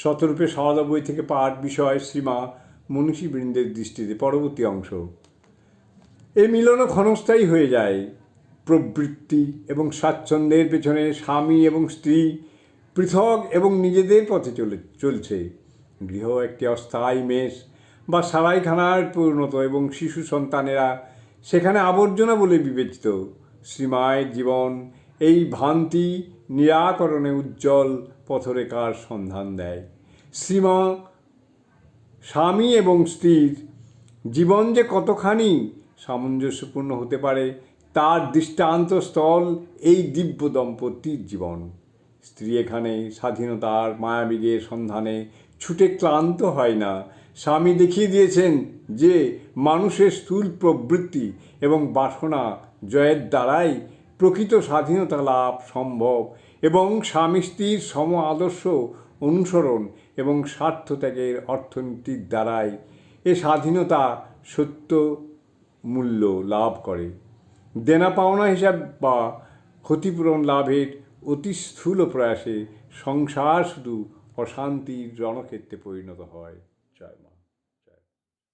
শতরূপে সারদা বই থেকে পাঠ বিষয় শ্রীমা মনীষীবৃন্দের দৃষ্টিতে পরবর্তী অংশ। এই মিলনও ক্ষণস্থায়ী হয়ে যায়। প্রবৃত্তি এবং স্বাচ্ছন্দ্যের পেছনে স্বামী এবং স্ত্রী পৃথক এবং নিজেদের পথে চলে চলছে। গৃহ একটি অস্থায়ী মেষ বা সারাইখানার পরিণত এবং শিশু সন্তানেরা সেখানে আবর্জনা বলে বিবেচিত। শ্রীমায়ের জীবন এই ভ্রান্তি নিরাকরণে উজ্জ্বল পথরেখার সন্ধান দেয়। শ্রীমা স্বামী এবং স্ত্রীর জীবন যে কতখানি সামঞ্জস্যপূর্ণ হতে পারে, তার দৃষ্টান্ত স্থল এই দিব্য দম্পতির জীবন। স্ত্রী এখানে স্বাধীনতার মায়াবিগের সন্ধানে ছুটে ক্লান্ত হয় না। স্বামী দেখিয়ে দিয়েছেন যে মানুষের স্থূল প্রবৃত্তি এবং বাসনা জয়ের দ্বারাই প্রকৃত স্বাধীনতা লাভ সম্ভব এবং স্বামী স্ত্রীর সম আদর্শ অনুসরণ এবং স্বার্থত্যাগের অর্থনীতির দ্বারাই এ স্বাধীনতা সত্য মূল্য লাভ করে। দেনা পাওনা হিসাব বা ক্ষতিপূরণ লাভের অতি স্থূল প্রয়াসে সংসার শুধু অশান্তির জনক্ষেত্রে পরিণত হয়। জয় মা।